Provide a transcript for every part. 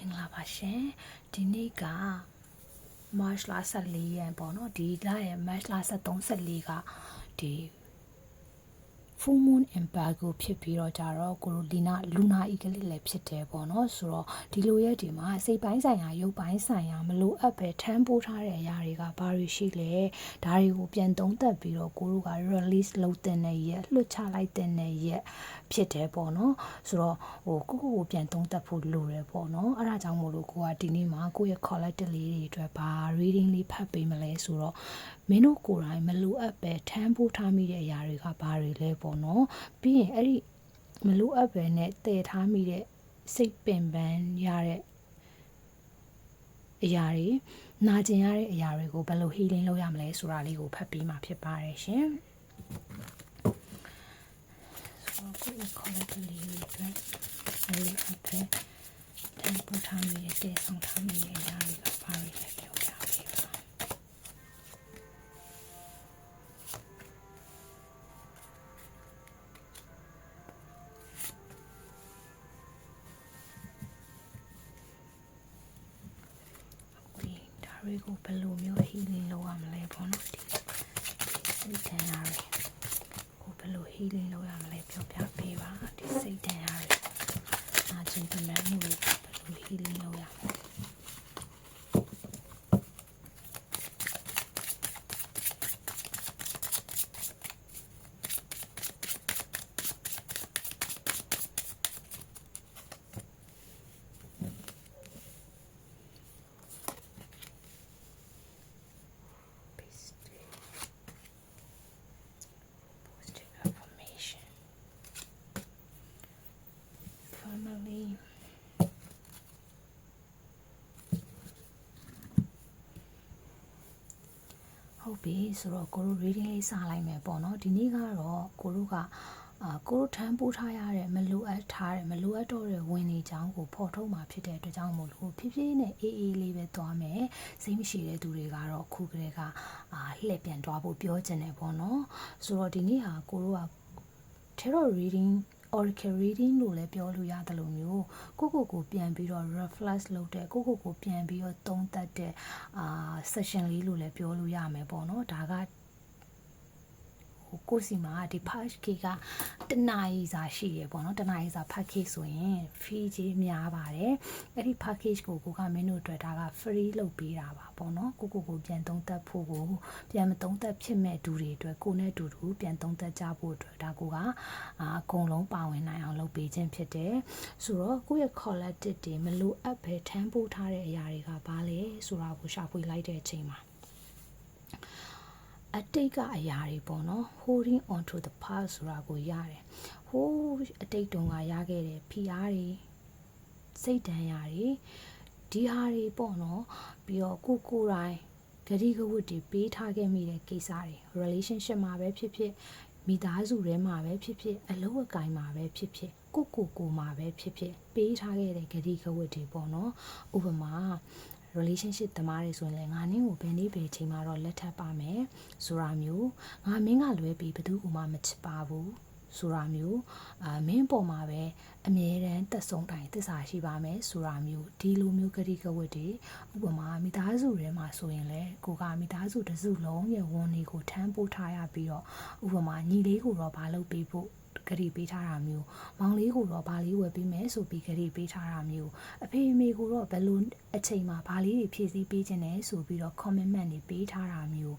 မင်္ဂလာပါရှင်ဒီနေ့က March လ14ရက်ပေါ့နော်ဒီလရဲ့ March လ13 14ကဒီ full moon embargo ဖြစ်ပြီးတော့ကြတော့ကိုလိုလီနာလူနာဤကလေးလည်းဖြစ်တယ်ပေါ့နော်ဆိုတော့ဒီလိုရဲ့ဒီမှာစိတ်ပိုင်းဆိုင်ရာရုပ်ပိုင်းဆိုင်ရာမလိုအပ်ပဲထမ်းပိုးထားတဲ့အရာတွေကဘာတွေရှိလဲဒါတွေကိုပြန်သုံးသပ်ပြီးတော့ကိုလိုက release လုပ်တဲ့နေ့ရက်လွှတ်ချလိုက်တဲ့နေ့ရက်ဖြစ်တယ်ပေါ့နော်ဆိုတော့ဟိုကိုကိုကိုပြန်သုံးသပ်ဖို့လိုတယ်ပေါ့နော်အဲ့ဒါကြောင့်မို့လို့ကိုကဒီနေ့မှာကိုယ့်ရဲ့ collective လေးတွေအတွက်ဘာ reading လေးဖတ်ပေးမလဲဆိုတော့ မင်းတို့ကိုယ်တိုင်မလိုအပ်ပဲထမ်းပိုးထားမိတဲ့အရာတွေကဘာတွေလဲပေါ့နော်ပြီးရင်အဲ့ဒီမလိုအပ်ပဲနဲ့တည်ထားမိတဲ့စိတ်ပင်ပန်းရတဲ့အရာတွေနာကျင်ရတဲ့အရာတွေကိုဘယ်လို healing လုပ်ရမလဲဆိုတာလေးကိုဖတ်ပြီးမှဖြစ်ပါတယ်ရှင်ဆိုတော့ကိုယ့်ရဲ့ collective လေးတွေအတွက်မလိုအပ်ပဲထမ်းပိုးထားမိတဲ့တည်ဆောင်ထားမိတဲ့အရာတွေက တွေကိုဘယ်လိုမျိုး healing လုပ်ရမလဲပေါ့နော်ဒီစိတ်ဓာတ်ရတွေကိုဘယ်လို healing လုပ်ရမလဲပြောပြပေးပါဒီစိတ်ဓာတ်ရတွေအားချင်းပြမယ်မှုတွေဘယ်လို healing လုပ်ရမလဲ positive affirmation family ဟုတ် ပြီဆိုတော့ကိုတို့ reading လေးစလိုက်မယ်ပေါ့နော်ဒီနေ့ကတော့ကိုတို့ကအာကိုတို့ထမ်းပိုးထားရတဲ့မလိုအပ်ထားတဲ့မလိုအပ်တော့တဲ့ဝင်နေချောင်းကိုဖော်ထုတ်มาဖြစ်တဲ့အတွက်ကြောင့်မို့လို့ဖြည်းဖြည်းနဲ့အေးအေးလေးပဲသွားမယ်စိတ်မရှိတဲ့သူတွေကတော့ခုကလေးကအာလှည့်ပြန်သွားဖို့ပြောချင်တယ်ပေါ့နော်ဆိုတော့ဒီနေ့ဟာကိုတို့က tarot reading oracle reading လို့လည်းပြောလို့ရတယ်လို့မျိုးကိုကိုကိုပြန်ပြီးတော့ reflex လုပ်တဲ့ကိုကိုကိုပြန်ပြီးတော့သုံးသပ်တဲ့အာ session လေးလို့လည်းပြောလို့ရမယ်ပေါ့နော်ဒါကဟို ကိုစီမှာဒီ package ကတနာရီစာရှိရပေါ့နော်တနာရီစာ package ဆိုရင် fee ကြီးများပါတယ်အဲ့ဒီ package ကိုကိုကမင်းတို့အတွက်ဒါက free လုပ်ပေးတာပါပေါ့နော်ကိုကိုကိုပြန်သုံးသပ်ဖို့ကိုပြန်မသုံးသပ်ဖြစ်မဲ့သူတွေအတွက်ကိုနဲ့အတူတူပြန်သုံးသပ်ကြဖို့အတွက်ဒါကိုကအအကုန်လုံးပါဝင်နိုင်အောင်လုပ်ပေးခြင်းဖြစ်တယ်ဆိုတော့ကိုယ့်ရဲ့ collective တွေမလိုအပ်ပဲထမ်းပိုးထားတဲ့အရာတွေကဘာလဲဆိုတာကိုရှာဖွေလိုက်တဲ့အချိန်မှာ အတိတ်ကအရာတွေပေါ့နော် holding on to the past ဆိုတာကိုရတယ်ဟိုးအတိတ်တုန်းကရခဲ့တဲ့ဖိအားတွေစိတ်ဒဏ်ရာတွေဒီဟာတွေပေါ့နော်ပြီးတော့ကိုကိုယ်တိုင်ဂတိကဝတ်တွေပေးထားခဲ့မိတဲ့ကိစ္စတွေ relationship မှာပဲဖြစ်ဖြစ်မိသားစုထဲမှာပဲဖြစ်ဖြစ်အလုပ်အကိုင်မှာပဲဖြစ်ဖြစ်ကိုကိုကိုမှာပဲဖြစ်ဖြစ်ပေးထားခဲ့တဲ့ဂတိကဝတ်တွေပေါ့နော်ဥပမာ relationship တမားတွေဆိုရင်လည်းငါနင်းကိုဘယ်နေ့ဘယ်ချိန်မှာတော့လက်ထပ်ပါမယ်ဆိုတာမျိုးငါမင်းကလွဲပြီးဘယ်သူမှမချစ်ပါဘူးဆိုတာမျိုးအာမင်းပေါ်မှာပဲအမြဲတမ်းသက်ဆုံးတိုင်းသစ္စာရှိပါမယ်ဆိုတာမျိုးဒီလိုမျိုးကတိကဝတ်တွေဥပမာမိသားစုထဲမှာဆိုရင်လည်းကိုကမိသားစုတစ်စုလုံးရဲ့ဝန်တွေကိုထမ်းပိုးထားရပြီးတော့ဥပမာညီလေးကိုတော့မလုပ်ပေးဖို့ ဂရီပေးထားတာမျိုးမောင်လေးကိုတော့ဗာလေးဝယ်ပေးမယ်ဆိုပြီးဂရီပေးထားတာမျိုးအဖေအမေကိုတော့ဘယ်လိုအချိန်မှာဗာလေးတွေဖြည့်ဆည်းပေးခြင်းလဲဆိုပြီးတော့ commitment တွေပေးထားတာမျိုး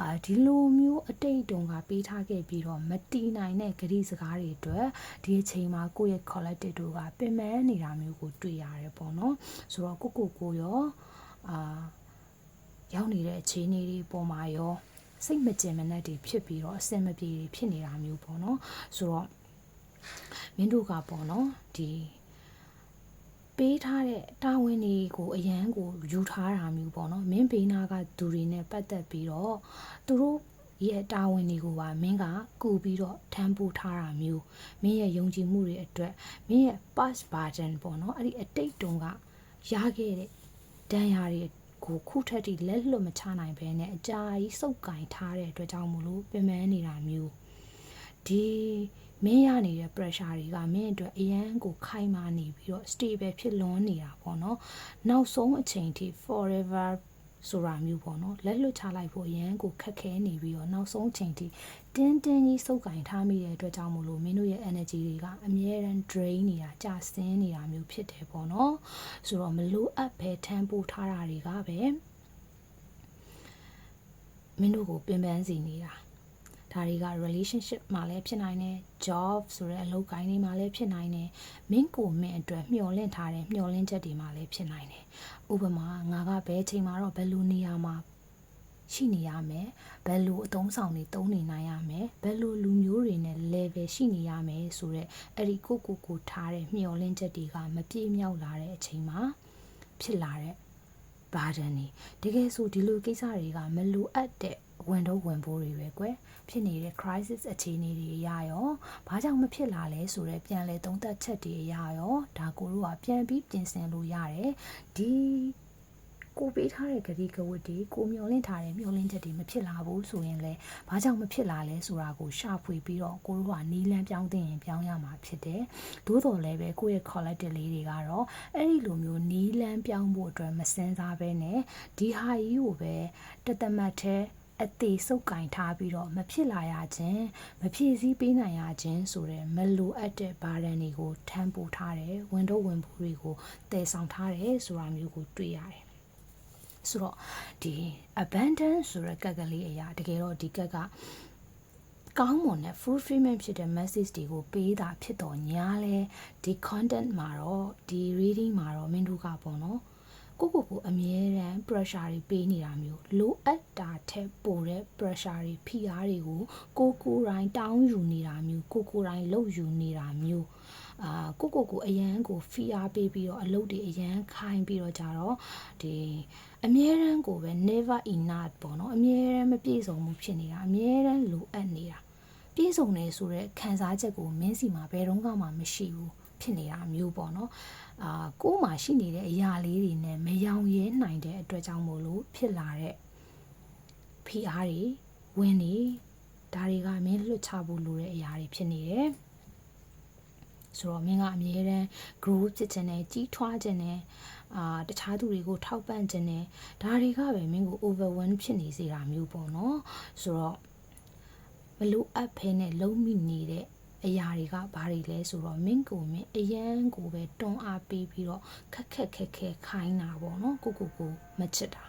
အာဒီလိုမျိုးအတိတ်တုန်းကပေးထားခဲ့ပြီးတော့မတီးနိုင်တဲ့ဂရီစကားတွေအတွက်ဒီအချိန်မှာကိုယ့်ရဲ့ collective တို့ကပင်ပန်းနေတာမျိုးကိုတွေ့ရတယ်ပေါ့နော်ဆိုတော့ကိုကိုကိုရောအာရောက်နေတဲ့အခြေအနေတွေပေါ်မှာရော စိတ်မကြင်မနှက်တွေဖြစ်ပြီးတော့အဆင်မပြေတွေဖြစ်နေတာမျိုးပေါ့နော်ဆိုတော့မင်းတို့ကပေါ့နော်ဒီပေးထားတဲ့တာဝန်တွေကိုအရန်ကိုယူထားတာမျိုးပေါ့နော်မင်းဘေးနာကသူတွေနဲ့ပတ်သက်ပြီးတော့သူတို့ရဲ့တာဝန်တွေကိုပါမင်းကကူပြီးတော့ထမ်းပိုးထားတာမျိုးမင်းရဲ့ယုံကြည်မှုတွေအတွက်မင်းရဲ့ past burden ပေါ့နော်အဲ့ဒီအတိတ်တုန်းကရခဲ့တဲ့ဒဏ်ရာတွေ ကိုခုထက်ထိလက်လွတ်မချနိုင်ဘဲနဲ့အကြာကြီးစုပ်ကင်ထားတဲ့အတွက်ကြောင့်မလို့ပင်ပန်းနေတာမျိုးဒီမင်းရနေတဲ့ pressure တွေကမင်းအတွက်အရန်ကိုခိုင်မာနေပြီးတော့ stable ဖြစ်လွန်းနေတာပေါ့နော်နောက်ဆုံးအချိန်ထိ forever ဆိုတာမျိုးပေါ့နော်လက်လွတ်ချလိုက်ဖို့အရန်ကိုခက်ခဲနေပြီးတော့နောက်ဆုံးအချိန်ထိတင်းတင်းကြီးစုပ်ကင်ထားမိတဲ့အတွက်ကြောင့်မို့လို့မင်းတို့ရဲ့ energy တွေကအမြဲတမ်း drain နေတာကျဆင်းနေတာမျိုးဖြစ်တယ်ပေါ့နော်ဆိုတော့မလိုအပ်ပဲထမ်းပိုးထားတာတွေကပဲမင်းတို့ကိုပင်ပန်းစီနေတာ ဒါတွေက relationship မှာလည်းဖြစ်နိုင်တယ် job ဆိုတဲ့အလုပ်ကိုင်းတွေမှာလည်းဖြစ်နိုင်တယ်မင်းကိုမင်းအတွက်မျှော်လင့်ထားတဲ့မျှော်လင့်ချက်တွေမှာလည်းဖြစ်နိုင်တယ်ဥပမာငါကဘယ်ချိန်မှာတော့ဘယ်လိုနေရာမှာရှိနေရမယ်ဘယ်လိုအသုံးဆောင်တွေသုံးနေနိုင်ရမယ်ဘယ်လိုလူမျိုးတွေနဲ့ level ရှိနေရမယ်ဆိုတော့အဲ့ဒီကိုကိုကိုထားတဲ့မျှော်လင့်ချက်တွေကမပြေမြောက်လာတဲ့အချိန်မှာဖြစ်လာတဲ့ burden တွေတကယ်ဆိုဒီလိုကိစ္စတွေကမလိုအပ်တဲ့ ဝင်တော့ဝင်ပိုးတွေပဲကွယ်ဖြစ်နေတဲ့ crisis အခြေအနေတွေအရာရောဘာကြောင့်မဖြစ်လာလဲဆိုတော့ပြန်လဲသုံးသပ်ချက်တွေအရာရောဒါကိုတို့ကပြန်ပြီးပြင်ဆင်လို့ရတယ်ဒီကိုပေးထားတဲ့ဂတိကဝတ်တွေကိုမျောလင့်ထားတဲ့မျောလင့်ချက်တွေမဖြစ်လာဘူးဆိုရင်လည်းဘာကြောင့်မဖြစ်လာလဲဆိုတာကိုရှာဖွေပြီးတော့ကိုတို့ကနီးလန်းပြောင်းတင်ရင်ပြောင်းရမှာဖြစ်တယ်။သို့တော်လည်းပဲကိုယ့်ရဲ့ collective လေးတွေကတော့အဲ့ဒီလိုမျိုးနီးလန်းပြောင်းဖို့အတွက်မစင်စားဘဲနဲ့ဒီဟာကြီးကိုပဲတသမတ်တဲ့ အသေးစုပ်ကင်ထားပြီးတော့မဖြစ်လာရခြင်းမဖြစ်စည်းပေးနိုင်ရခြင်းဆိုတဲ့မလိုအပ်တဲ့ဘာဒန်တွေကိုထမ်းပိုးထားတယ်ဝင်တော့ဝင်ဖို့တွေကိုတည်ဆောင်ထားတယ်ဆိုတာမျိုးကိုတွေ့ရတယ်ဆိုတော့ဒီ abundance ဆိုတဲ့ကက်ကလေးအရာတကယ်တော့ဒီကက်ကကောင်းမွန်တဲ့ fulfillment ဖြစ်တဲ့ message တွေကိုပေးတာဖြစ်တော့ညာလဲဒီ content မှာတော့ဒီ reading မှာတော့မင်းတို့ကပေါ့နော် ကိုကိုကိုအမြဲတမ်း pressure တွေပေးနေတာမျိုးလိုအပ်တာထက်ပိုတဲ့ pressure တွေဖိအားတွေကိုကိုကိုတိုင်းတောင်းယူနေတာမျိုးကိုကိုတိုင်းလှုပ်ယူနေတာမျိုးအာကိုကိုကိုအရန်ကိုဖိအားပေးပြီးတော့အလုပ်တွေအရန်ခိုင်းပြီးတော့ကြတော့ဒီအမြဲတမ်းကိုပဲ never enough ပေါ့နော်အမြဲတမ်းမပြည့်စုံမှုဖြစ်နေတာအမြဲတမ်းလိုအပ်နေတာပြည့်စုံနေဆိုတဲ့ခံစားချက်ကိုမင်းစီမှာဘယ်တော့မှမရှိဘူး ဖြစ်နေတာမျိုးပေါ့နော်အာကိုယ်မှာရှိနေတဲ့အရာလေးတွေနဲ့မယောင်ရဲနိုင်တဲ့အတွက်ကြောင့်မို့လို့ဖြစ်လာတဲ့ဖိအားတွေဝင်နေဒါတွေကမင်းလွတ်ချဖို့လိုတဲ့အရာတွေဖြစ်နေတယ်ဆိုတော့မင်းကအမြဲတမ်း grow ဖြစ်ခြင်းနဲ့ကြီးထွားခြင်းနဲ့အာတခြားသူတွေကိုထောက်ပံ့ခြင်းနဲ့ဒါတွေကပဲမင်းကို overwhelm ဖြစ်နေစေတာမျိုးပေါ့နော်ဆိုတော့မလိုအပ်ဖဲနဲ့လုံးမိနေတဲ့ အရာတွေကဘာတွေလဲဆိုတော့မင်းကိုမင်းအရန်ကိုပဲတွန်းအားပေးပြီးတော့ခက်ခက်ခက်ခဲခိုင်းတာပေါ့နော်ကိုကိုကိုမချစ်တာ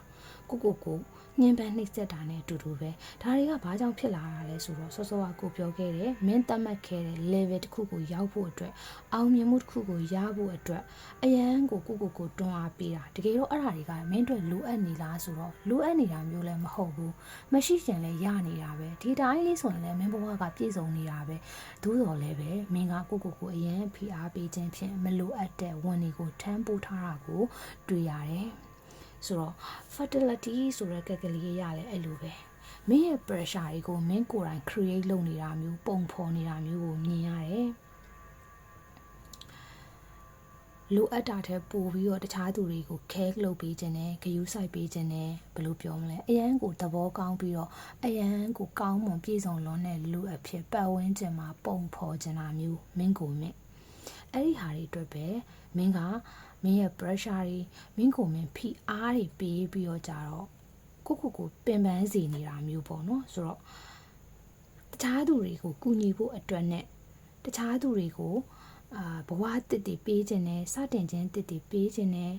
ကိုကိုကိုညှဉ်းပန်းနှိပ်စက်တာနဲ့အတူတူပဲဒါတွေကဘာကြောင့်ဖြစ်လာတာလဲဆိုတော့စောစောကကိုပြောခဲ့တယ်မင်းသတ်မှတ်ခဲ့တဲ့ level တစ်ခုကိုရောက်ဖို့အတွက်အောင်မြင်မှုတစ်ခုကိုရဖို့အတွက်အရန်ကိုကိုကိုကိုတွန်းအားပေးတာတကယ်တော့အဲ့ဒါတွေကမင်းတို့လိုအပ်နေလားဆိုတော့လိုအပ်နေတာမျိုးလည်းမဟုတ်ဘူးမရှိချင်လည်းရနေတာပဲဒီတိုင်းလေးဆိုရင်လည်းမင်းဘဝကပြည့်စုံနေတာပဲသို့တော်လည်းပဲမင်းကကိုကိုကိုအရန်ဖိအားပေးခြင်းဖြင့်မလိုအပ်တဲ့ဝန်တွေကိုထမ်းပိုးထားတာကိုတွေ့ရတယ် ဆိုတော့ fertility ဆိုတဲ့ကက်ကလေးရလဲအဲ့လိုပဲမင်းရဲ့ pressure တွေကိုမင်းကိုယ်တိုင် create လုပ်နေတာမျိုးပုံဖော်နေတာမျိုးကိုမြင်ရတယ်လိုအပ်တာတဲ့ပို့ပြီးတော့တခြားသူတွေကို care လုပ်ပေးခြင်းနဲ့ဂရုစိုက်ပေးခြင်းနဲ့ဘယ်လိုပြောမလဲအရန်ကိုသဘောကောင်းပြီးတော့အရန်ကိုကောင်းမွန်ပြည့်စုံလွန်းတဲ့လူအဖြစ်ပတ်ဝန်းကျင်မှာပုံဖော်ခြင်းတာမျိုးမင်းကိုမင်းအဲ့ဒီဟာတွေအတွက်ပဲမင်းက မင်းရဲ့ pressure တွေမင်းကိုမင်းဖိအားတွေပေးပြီးတော့ကြတော့ကိုကိုကိုပင်ပန်းစီနေတာမျိုးပေါ့နော်ဆိုတော့တခြားသူတွေကိုကူညီဖို့အတွက်နဲ့တခြားသူတွေကိုအာဘဝတစ်တည်ပေးခြင်းနဲ့စတင်ခြင်းတစ်တည်ပေးခြင်းနဲ့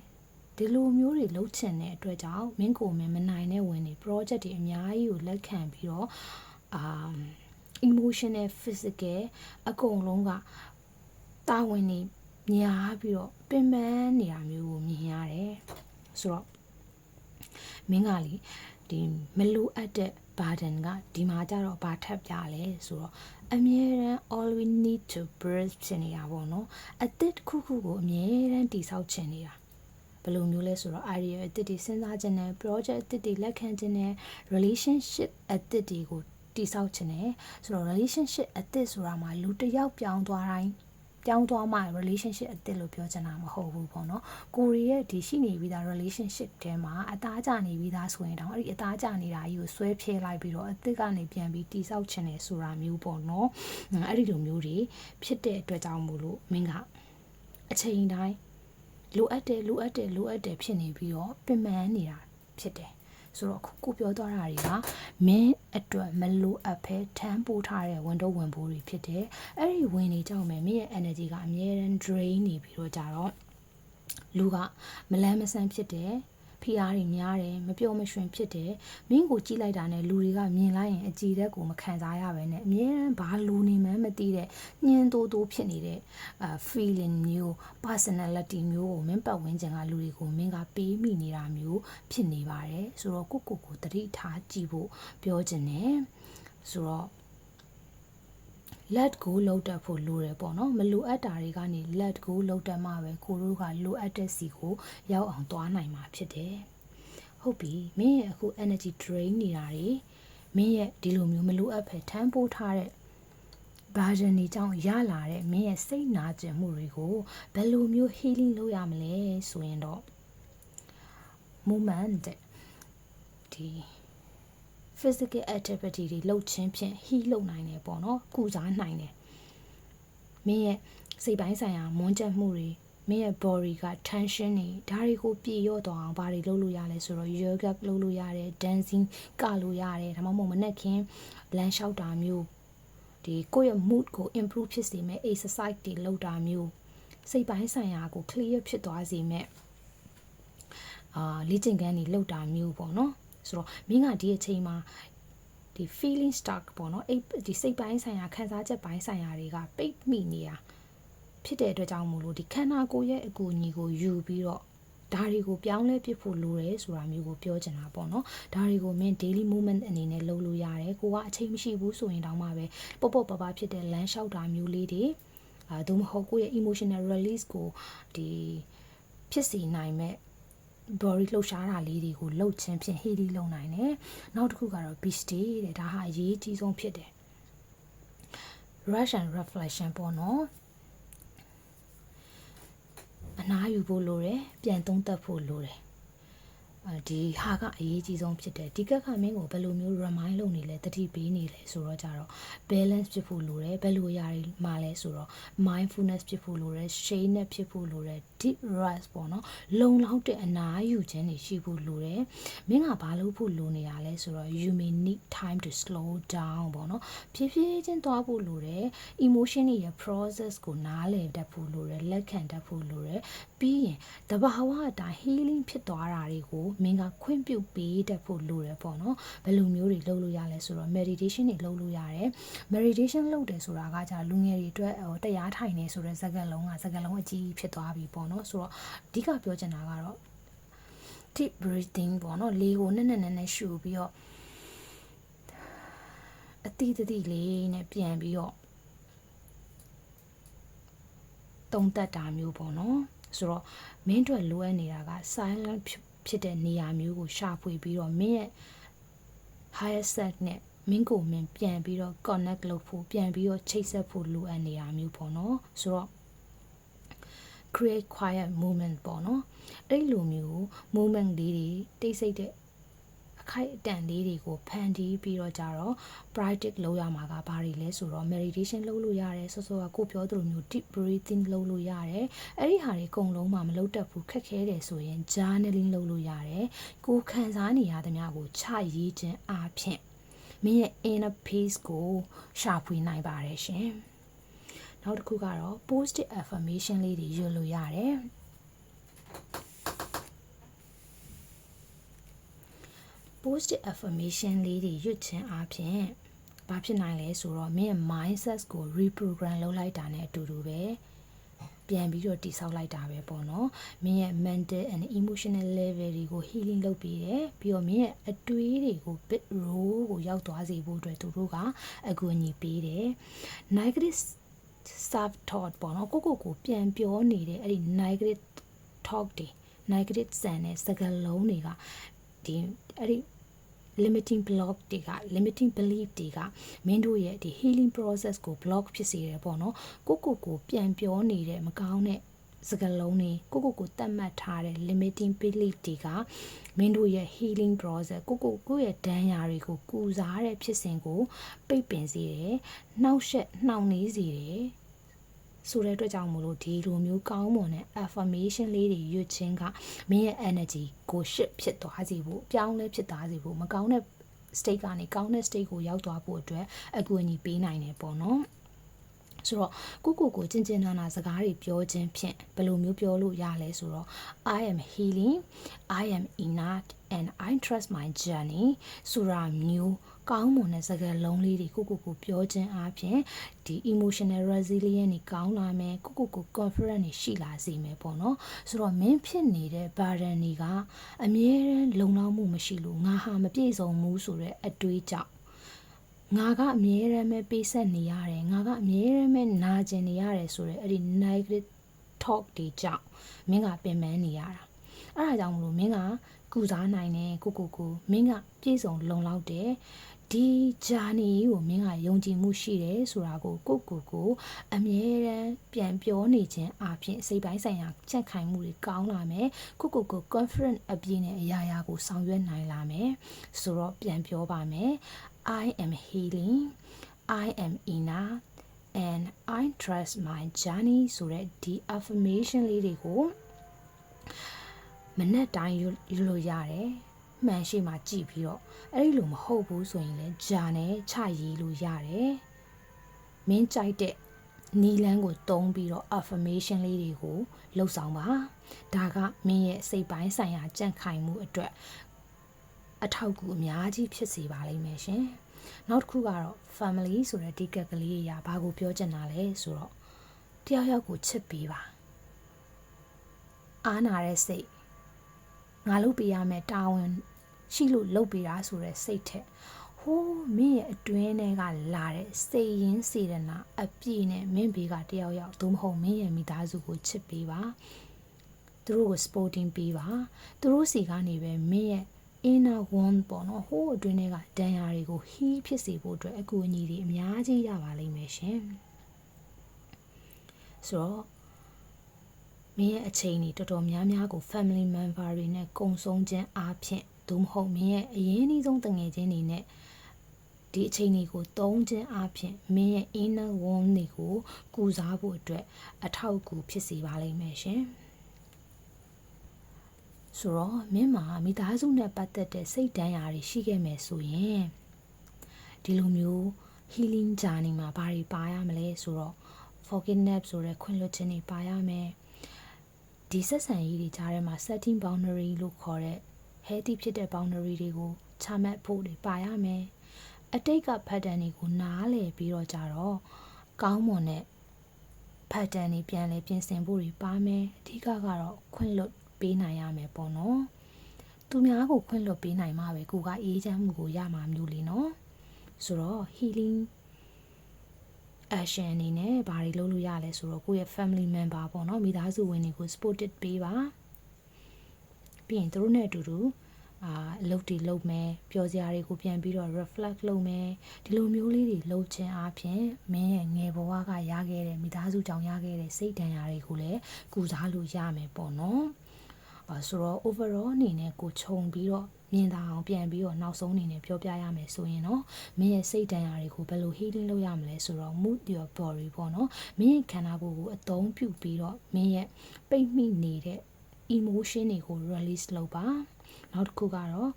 ဒီလိုမျိုးတွေလှုပ်ချင်တဲ့အတွက်ကြောင့်မင်းကိုမင်းမနိုင်တဲ့ဝင်တွေ project တွေအများကြီးကိုလက်ခံပြီးတော့အာ emotional physical အကုန်လုံးကတာဝန်နေ များပြီးတော့ပင်ပန်းနေတာမျိုးကိုမြင်ရတယ်ဆိုတော့မင်းကလေဒီမလိုအပ်တဲ့ burden ကဒီမှာကြတော့ဘာထပ်ပြလဲဆိုတော့အမြဲတမ်း all we need to breathe ဖြစ်နေတာပေါ့နော်အသစ်တစ်ခုခုကိုအမြဲတမ်းတည်ဆောက်ချင်နေတာဘယ်လိုမျိုးလဲဆိုတော့ idea အသစ်တွေစဉ်းစားခြင်းနဲ့ project အသစ်တွေလက်ခံခြင်းနဲ့ relationship အသစ်တွေကိုတည်ဆောက်ခြင်းနဲ့ဆိုတော့ relationship အသစ်ဆိုတာမှာလူတစ်ယောက်ပြောင်းသွားတိုင်း ပြောင်းသွားမှ relationship အသစ်လို့ပြောချင်တာမဟုတ်ဘူးပေါ့နော်ကိုရီရဲ့ဒီရှိနေပြီးသား relationship ထဲမှာအသားကျနေပြီးသားဆိုရင်တောင်အဲ့ဒီအသားကျနေတာကြီးကိုဆွဲဖြဲလိုက်ပြီးတော့အသစ်ကနေပြန်ပြီးတိဆောက်ချင်တယ်ဆိုတာမျိုးပေါ့နော်အဲ့ဒီလိုမျိုးတွေဖြစ်တဲ့အတွက်ကြောင့်မို့လို့မင်းကအချိန်တိုင်းလိုအပ်တယ်လိုအပ်တယ်လိုအပ်တယ်ဖြစ်နေပြီးတော့ပင်ပန်းနေတာဖြစ်တယ် ဆိုတော့ခုကိုပြောသွားတာတွေကမင်းအတွက်မလိုအပ်ဖဲထမ်းပိုးထားတဲ့ဝန်တော့ဝန်ပိုးတွေဖြစ်တယ်အဲ့ဒီဝင်နေကြောင့်ပဲမင်းရဲ့ energy ကအမြဲတမ်း drain နေပြီးတော့ကြတော့လူကမလန်းမဆန်းဖြစ်တယ် ဖိအားတွေများတယ်မပြောမရွှင်ဖြစ်တယ်မင်းကိုကြည့်လိုက်တာနဲ့လူတွေကမြင်လိုက်ရင်အကြည်တက်ကိုမခံစားရပဲနဲ့အမြဲတမ်းဘာလူနေမှန်းမသိတဲ့ညှင်းတိုးတိုးဖြစ်နေတဲ့အာ feeling မျိုး personality မျိုးကိုမင်းပတ်ဝန်းကျင်ကလူတွေကိုမင်းကပေးမိနေတာမျိုးဖြစ်နေပါတယ်ဆိုတော့ကိုကိုကိုတတိထားကြည့်ဖို့ပြောချင်တယ်ဆိုတော့ let go လောက်တတ်ဖို့လိုတယ်ပေါ့နော်မလိုအပ်တာတွေကနေ let go လောက်တတ်မှပဲကိုတို့ကလိုအပ်တဲ့စီကိုရောက်အောင်သွားနိုင်မှာဖြစ်တယ်ဟုတ်ပြီမင်းရဲ့အခု energy drain နေတာတွေမင်းရဲ့ဒီလိုမျိုးမလိုအပ်ဖယ်ထမ်းပိုးထားတဲ့ version တွေကြောင့်ရလာတဲ့မင်းရဲ့စိတ်နာကျင်မှုတွေကိုဘယ်လိုမျိုး healing လုပ်ရမလဲဆိုရင်တော့ moment ဒီ physical activity တွေလုပ်ခြင်းဖြင့် heal လုပ်နိုင်တယ်ပေါ့နော်ကုစားနိုင်တယ်မင်းရဲ့စိတ်ပိုင်းဆိုင်ရာမွန်းကျက်မှုတွေမင်းရဲ့ body က tension တွေဒါတွေကိုပြေလျော့သွားအောင်ဘာတွေလုပ်လို့ရလဲဆိုတော့ yoga လုပ်လို့ရတယ် dancing ကလို့ရတယ်ဒါမှမဟုတ်မနဲ့ခင်လမ်းလျှောက်တာမျိုးဒီကိုယ့်ရဲ့ mood ကို improve ဖြစ်စေမဲ့ exercise တွေလုပ်တာမျိုးစိတ်ပိုင်းဆိုင်ရာကို clear ဖြစ်သွားစေမဲ့အာလေ့ကျင့်ခန်းတွေလုပ်တာမျိုးပေါ့နော် ဆိုတော့မင်းကဒီအချိန်မှာဒီ feeling stuck ပေါ့နော်အဲ့ဒီစိတ်ပိုင်းဆိုင်ရာခံစားချက်ပိုင်းဆိုင်ရာတွေကပိတ်မိနေတာဖြစ်တဲ့အတွက်ကြောင့်မို့လို့ဒီခန္ဓာကိုယ်ရဲ့အကူအညီကိုယူပြီးတော့ဒါတွေကိုပြောင်းလဲပြဖို့လိုတယ်ဆိုတာမျိုးကိုပြောချင်တာပေါ့နော်ဒါတွေကိုမင်း daily movement အနေနဲ့လုပ်လို့ရတယ်ကိုကအချိန်မရှိဘူးဆိုရင်တောင်မှပဲပေါ့ပေါ့ပါပါဖြစ်တဲ့လမ်းလျှောက်တာမျိုးလေးတွေအာသို့မဟုတ်ကိုယ့်ရဲ့ emotional release ကိုဒီဖြစ်စေနိုင်မဲ့ body လှုပ်ရှားတာလေးတွေကိုလှုပ်ခြင်းဖြင့် healing လုပ်နိုင်တယ်။နောက်တစ်ခုကတော့ beach day တဲ့ဒါဟာအရေးကြီးဆုံးဖြစ်တယ်။ rush and reflection ပေါ့နော်။အနားယူဖို့လိုတယ်ပြန်သုံးသပ်ဖို့လိုတယ် ဒီဟာကအရေးကြီးဆုံးဖြစ်တယ်ဒီကက်ကမင်းကိုဘယ်လိုမျိုး remind လုပ်နေလဲတတိပေးနေလဲဆိုတော့ကြတော့ balance ဖြစ်ဖို့လိုတယ်ဘယ်လိုຢာတွေမှလဲဆိုတော့ mindfulness ဖြစ်ဖို့လိုတယ် shayness ဖြစ်ဖို့လိုတယ် deep rest ပေါ့နော်လုံလောက်တဲ့အနားယူခြင်းတွေရှိဖို့လိုတယ်မင်းကဘာလုပ်ဖို့လိုနေရလဲဆိုတော့ you may need time to slow down ပေါ့နော်ဖြည်းဖြည်းချင်းသွားဖို့လိုတယ် emotion တွေရဲ့ process ကိုနားလည်တတ်ဖို့လိုတယ်လက်ခံတတ်ဖို့လိုတယ်ပြီးရင်တဘာဝအတိုင်း healing ဖြစ်သွားတာတွေကိုမင်းကခွင့်ပြုပေးတတ်ဖို့လိုတယ်ပေါ့နော်ဘယ်လိုမျိုးတွေလုပ်လို့ရလဲဆိုတော့ meditation တွေလုပ်လို့ရတယ် meditation လုပ်တယ်ဆိုတာကじゃလူငယ်တွေအတွက်ဟိုတရားထိုင်နေဆိုတဲ့စကားလုံးကစကားလုံးအကြီးဖြစ်သွားပြီပေါ့နော်ဆိုတော့အဓိကပြောချင်တာကတော့ deep breathing ပေါ့နော်လေကိုနက်နက်နက်နက်ရှူပြီးတော့အတိတတိလေးနဲ့ပြန်ပြီးတော့တုံတက်တာမျိုးပေါ့နော်ဆိုတော့မင်းတို့လိုအပ်နေတာက silent ဖြစ်တဲ့နေရာမျိုးကိုရှာဖွေပြီးတော့မင်းရဲ့ higher self နဲ့မင်းကိုမင်းပြန်ပြီးတော့ connect လုပ်ဖို့ပြန်ပြီးတော့ချိတ်ဆက်ဖို့လိုအပ်နေတာမျိုးပေါ့နော်ဆိုတော့ create quiet moment ပေါ့နော်အဲ့လိုမျိုး moment လေးတွေတိတ်ဆိတ်တဲ့ အခိုက်အတန့်လေးတွေကိုဖန်တီးပြီးတော့ကြတော့ practice လုပ်ရမှာကဘာတွေလဲဆိုတော့ meditation လုပ်လို့ရတယ်ဆောဆောကကိုပြောသလိုမျိုး deep breathing လုပ်လို့ရတယ်အဲ့ဒီဟာတွေအကုန်လုံးမှမလုပ်တတ်ဘူးခက်ခဲတယ်ဆိုရင် journaling လုပ်လို့ရတယ်ကိုခံစားနေရသမျှကိုချရေးခြင်းအပြင်မင်းရဲ့ inner peace ကိုရှာဖွေနိုင်ပါတယ်ရှင်နောက်တစ်ခုကတော့ positive affirmation လေးတွေယူလို့ရတယ် positive affirmation လေးတွေရွတ်ခြင်းအပြင်ဘာဖြစ်နိုင်လဲဆိုတော့မင်းရဲ့ mindset ကို reprogram လုပ်လိုက်တာနဲ့အတူတူပဲပြန်ပြီးတော့တိဆောက်လိုက်တာပဲပေါ့နော်မင်းရဲ့ mental and emotional level တွေကို healing လုပ်ပေးတယ်ပြီးတော့မင်းရဲ့အတွေးတွေကို bit row ကိုရောက်သွားစေဖို့အတွက်သူတို့ကအကူအညီပေးတယ် negative self thought ပေါ့နော်ကိုကိုကိုပြန်ပြောနေတဲ့အဲ့ဒီ negative talk တွေ negative စံတဲ့စကားလုံးတွေကဒီအဲ့ဒီ limiting block တွေက limiting belief တွေကမင်းတို့ရဲ့ဒီ healing process ကို block ဖြစ်စေတယ်ပေါ့နော်ကိုကိုကိုပြန်ပြောနေတဲ့မကောင်းတဲ့စကလုံးတွေကိုကိုကိုတတ်မှတ်ထားတဲ့ limiting belief တွေကမင်းတို့ရဲ့ healing process ကိုကိုကိုရဲ့ဒဏ်ရာတွေကိုကုစားတဲ့ဖြစ်စဉ်ကို ပိတ်ပင်စေတယ်နှောက်ယှက်နှောင့်နှေးစေတယ် ဆိုတဲ့အတွက်ကြောင့်မလို့ဒီလိုမျိုးကောင်းမွန်တဲ့ affirmation လေးတွေရွတ်ချင်းကမင်းရဲ့ energy ကို shift ဖြစ်သွားစေဖို့အပြောင်းလဲဖြစ်သွားစေဖို့မကောင်းတဲ့ state ကနေကောင်းတဲ့ state ကိုရောက်သွားဖို့အတွက်အကူအညီပေးနိုင်တယ်ပေါ့နော်ဆိုတော့ကိုကိုကိုကျင်ကျင်နာနာစကားတွေပြောခြင်းဖြင့်ဘယ်လိုမျိုးပြောလို့ရလဲဆိုတော့ I am healing I am enough and I trust my journey ဆိုတာမျိုး ကောင်းမွန်တဲ့စကားလုံးလေးတွေကိုကိုကိုပြောခြင်းအပြင်ဒီ emotional resilience တွေကောင်းလာမယ်ကိုကိုကို confident တွေရှိလာစေမယ်ပေါ့နော်ဆိုတော့မင်းဖြစ်နေတဲ့ burden တွေကအမြဲတမ်းလုံလောက်မှုမရှိလို့ငါဟာမပြည့်စုံဘူးဆိုတဲ့အတွေးကြောင့်ငါကအမြဲတမ်းပဲပေးဆက်နေရတယ်ငါကအမြဲတမ်းပဲနာကျင်နေရတယ်ဆိုတဲ့အဲ့ဒီ negative talk တွေကြောင့်မင်းကပင်ပန်းနေရတာအဲ့ဒါကြောင့်မလို့မင်းကကုစားနိုင်တယ်ကိုကိုကိုမင်းကပြည့်စုံလုံလောက်တယ် ဒီဂျာနီကိုမင်းကယုံကြည်မှုရှိတယ်ဆိုတာကိုကိုကိုကိုအမြဲတမ်းပြန်ပြောနေခြင်းအပြင်စိတ်ပိုင်းဆိုင်ရာချက်ခိုင်မှုတွေကောင်းလာမယ်ကိုကိုကို confident အပြည့်နဲ့အရာရာကိုဆောင်ရွက်နိုင်လာမယ်ဆိုတော့ပြန်ပြောပါမယ် I am healing I am enough and I trust my journey ဆိုတဲ့ဒီ affirmation လေးတွေကိုမနေ့တိုင်းယူလို့ရတယ် မှန်ရှိမှကြည့်ပြီးတော့အဲ့ဒီလိုမဟုတ်ဘူးဆိုရင်လည်းဂျာနဲ့ချရေးလို့ရတယ်မင်းကြိုက်တဲ့နီလန်းကိုတုံးပြီးတော့ affirmation လေးတွေကိုလှုပ်ဆောင်ပါဒါကမင်းရဲ့စိတ်ပိုင်းဆိုင်ရာကြန့်ခိုင်မှုအတွက်အထောက်အကူအများကြီးဖြစ်စေပါလိမ့်မယ်ရှင်နောက်တစ်ခုကတော့ family ဆိုတဲ့ဒီကက်ကလေးအရာဘာကိုပြောချင်တာလဲဆိုတော့တယောက်ယောက်ကိုချစ်ပေးပါအားနာတဲ့စိတ်ငါလုပ်ပေးရမယ်တာဝန် ရှိလို့လုပ်ပေးတာဆိုတဲ့စိတ်ထက်ဟိုးမင်းရဲ့အတွင်းထဲကလာတဲ့စိတ်ရင်းစေတနာအပြည့်နဲ့မင်းဘေးကတယောက်ယောက်သို့မဟုတ်မင်းရဲ့မိသားစုကိုချစ်ပေးပါသူတို့ကို sporting ပေးပါသူတို့စီကနေပဲမင်းရဲ့ inner one ပေါ့နော်ဟိုးအတွင်းထဲကဒဏ်ရာတွေကို heal ဖြစ်စေဖို့အတွက်အကူအညီတွေအများကြီးရပါလိမ့်မယ်ရှင်ဆိုတော့မင်းရဲ့အချိန်တွေတော်တော်များများကို family member တွေနဲ့ကုံဆုံးခြင်းအားဖြင့် သို့မဟုတ်မင်းရဲ့အရင်းအနှီးဆုံးတငယ်ချင်းတွေနဲ့ဒီအချိန်တွေကိုသုံးခြင်းအပြင်မင်းရဲ့ inner world တွေကိုကုစားဖို့အတွက်အထောက်အကူဖြစ်စေပါလိမ့်မယ်ရှင်ဆိုတော့မင်းမှာမိသားစုနဲ့ပတ်သက်တဲ့စိတ်ဒဏ်ရာတွေရှိခဲ့မယ်ဆိုရင်ဒီလိုမျိုး healing journey မှာဘာတွေပါရမလဲဆိုတော့ forgiveness ဆိုတဲ့ခွင့်လွှတ်ခြင်းတွေပါရမယ်ဒီဆက်ဆံရေးတွေကြားထဲမှာ setting boundary လို့ခေါ်တဲ့ healthy ဖြစ်တဲ့ boundary တွေကိုချမှတ်ဖို့တွေပါရမယ်အတိတ်က pattern တွေကိုနားလည်ပြီးတော့ကြတော့ကောင်းမွန်တဲ့ pattern တွေပြန်လဲပြင်ဆင်ဖို့တွေပါမယ်အဓိကကတော့ခွင့်လွတ်ပေးနိုင်ရမယ်ပေါ့နော်သူများကိုခွင့်လွတ်ပေးနိုင်မှပဲကိုကအေးချမ်းမှုကိုရမှာမျိုးလေနော်ဆိုတော့ healing action အနေနဲ့ဘာတွေလုပ်လို့ရလဲဆိုတော့ကိုယ့်ရဲ့ family member ပေါ့နော်မိသားစုဝင်တွေကို supported ပေးပါ ပြီးရင်တို့နဲ့အတူတူအာအလုပ်တွေလုပ်မယ်ပျော်စရာတွေကိုပြန်ပြီးတော့ reflect လုပ်မယ်ဒီလိုမျိုးလေးတွေလုပ်ခြင်းအပြင်မင်းရဲ့ငယ်ဘဝကရခဲ့တဲ့မိသားစုကြောင့်ရခဲ့တဲ့စိတ်ဒဏ်ရာတွေကိုလည်းကုစားလို့ရမယ်ပေါ့နော်အဲဆိုတော့ overall အနေနဲ့ကိုခြုံပြီးတော့မြင်သာအောင်ပြန်ပြီးတော့နောက်ဆုံးအနေနဲ့ပြောပြရမယ်ဆိုရင်တော့မင်းရဲ့စိတ်ဒဏ်ရာတွေကိုဘယ်လို healing လုပ်ရမလဲဆိုတော့ mood your body ပေါ့နော်မင်းရဲ့ခန္ဓာကိုယ်ကိုအသုံးပြုပြီးတော့မင်းရဲ့ပိတ်မိနေတဲ့ emotion တွေကို release လုပ်ပါနောက်တစ်ခုကတော့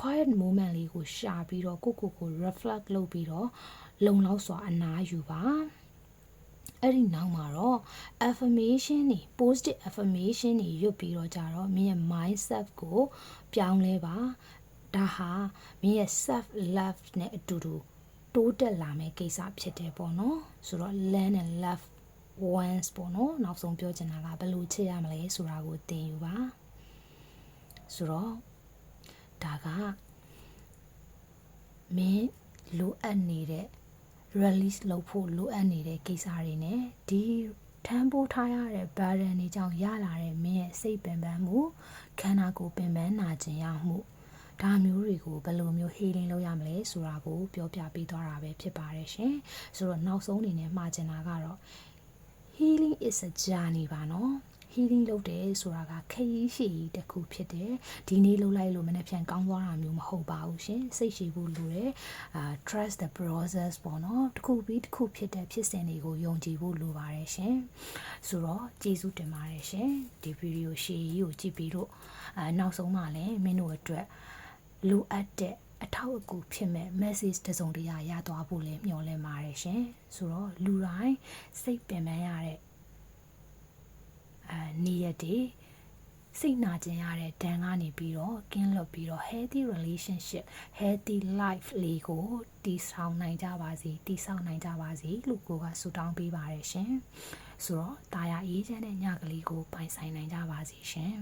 quiet moment လေးကိုရှာပြီးတော့ကိုကိုကို reflect လုပ်ပြီးတော့လုံလောက်စွာအနားယူပါအဲ့ဒီနောက်မှာတော့ affirmation တွေ positive affirmation တွေရွတ်ပြီးတော့ကြတော့မင်းရဲ့ mindset ကို ပြောင်းလဲပါဒါဟာမင်းရဲ့ self love နဲ့အတူတူတိုးတက်လာမယ့်ကိစ္စဖြစ်တယ်ပေါ့နော်ဆိုတော့ learn and love once ပေါ့နော်နောက်ဆုံးပြောချင်တာကဘယ်လိုချစ်ရမလဲဆိုတာကိုသင်ယူပါဆိုတော့ဒါကမင်းလိုအပ်နေတဲ့ release လုပ်ဖို့လိုအပ်နေတဲ့ကိစ္စတွေ ਨੇ ဒီထမ်းပိုးထားရတဲ့ burden တွေကြောင့်ရလာတဲ့မင်းရဲ့စိတ်ပင်ပန်းမှုခန္ဓာကိုယ်ပင်ပန်းနာခြင်းရမှုဒါမျိုးတွေကိုဘယ်လိုမျိုး healing လုပ်ရမလဲဆိုတာကိုပြောပြပေးသွားတာပဲဖြစ်ပါတယ်ရှင်ဆိုတော့နောက်ဆုံးအနေနဲ့မှာချင်တာကတော့ healing is a journey ပါနော် healing လုပ်တယ်ဆိုတာကခရီးရှည်တစ်ခုဖြစ်တယ်ဒီနေ့လှုပ်လိုက်လို့မနေ့ပြန်ကောင်းသွားတာမျိုးမဟုတ်ပါဘူးရှင်စိတ်ရှည်ဖို့လိုတယ်အာ trust the process ပေါ့နော်တစ်ခုပြီးတစ်ခုဖြစ်တဲ့ဖြစ်စဉ်တွေကိုယုံကြည်ဖို့လိုပါတယ်ရှင်ဆိုတော့ကျေးဇူးတင်ပါတယ်ရှင်ဒီဗီဒီယိုရှည်ကြီးကိုကြည့်ပြီးတော့အာနောက်ဆုံးမှလည်းမင်းတို့အတွက်လိုအပ်တဲ့ အထောက်အကူဖြစ်မဲ့ message တစ်စုံတရာရသွားဖို့လည်းမျှော်လင့်ပါတယ်ရှင်ဆိုတော့လူတိုင်းစိတ်ပင်ပန်းရတဲ့အာနေ့ရက်တွေစိတ်နာကျင်ရတဲ့ဒဏ်ကနေပြီးတော့ကင်းလွတ်ပြီးတော့ healthy relationship healthy life လေးကိုတည်ဆောက်နိုင်ကြပါစေတည်ဆောက်နိုင်ကြပါစေလို့ကိုကဆုတောင်းပေးပါရရှင်ဆိုတော့တာယာအေးချမ်းတဲ့ညကလေးကိုပိုင်ဆိုင်နိုင်ကြပါစေရှင်